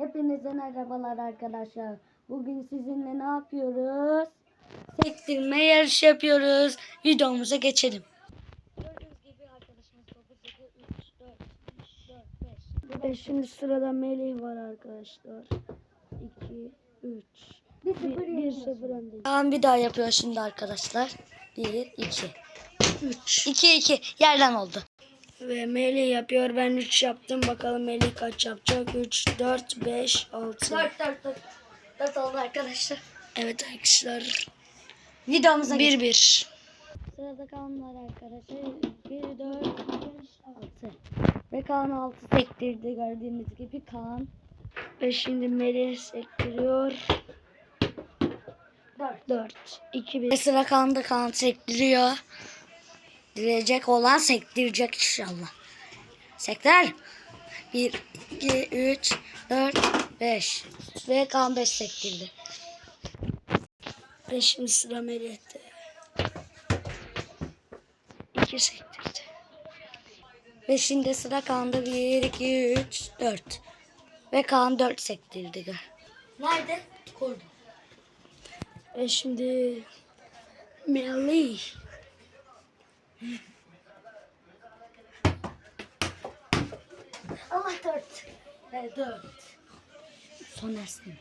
Hepinize merhabalar arkadaşlar. Bugün sizinle ne yapıyoruz? Sektirme yarışı yapıyoruz. Videomuza geçelim. Gördüğünüz gibi arkadaşımız 9, 7, 3, 4, 4, 5. Ve şimdi sırada Melih var arkadaşlar. 2, 3. 1 0 1 0 öndeyiz. Tamam bir daha yapıyor şimdi arkadaşlar. 1, 2, 3. 2, 2. Yerden oldu. Ve Melih yapıyor. Ben 3 yaptım. Bakalım Melih kaç yapacak? 3, 4, 5, 6. 4, 4, 4. 4 oldu arkadaşlar. Evet arkadaşlar. Videomuza 1 1. Sırada kalanlar arkadaşlar 1, 4, 5, 6. Ve Kaan 6 sektirdi gördüğünüz gibi Kaan. Ve şimdi Melih sektiriyor. 4. 4, 2, Ve 1. sıra Kaan'da Kaan sektiriyor. Direcek olan sektirecek inşallah. Sektir. 1, 2, 3, 4, 5. Ve Kaan 5 sektirdi. Ve şimdi sıra Melih'te. 2 sektirdi. Ve şimdi sıra Kaan'da 1, 2, 3, 4. Ve Kaan 4 sektirdi. Nerede? Koydum. Ve şimdi Melih. Allah 4. Ve 4. Sonersin.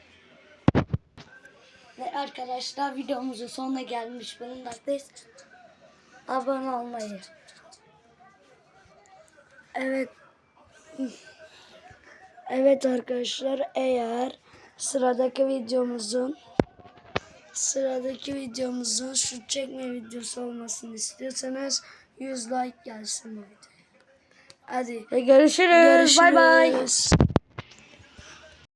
Ve arkadaşlar videomuzun sonuna gelmiş bulunmaktayız. Abone olmayı. Evet. Evet arkadaşlar eğer sıradaki videomuzun sıradaki videomuzun şut çekme videosu olmasını istiyorsanız 100 like gelsin bu videoya. Hadi Ve görüşürüz. Bay bay. görüşürüz.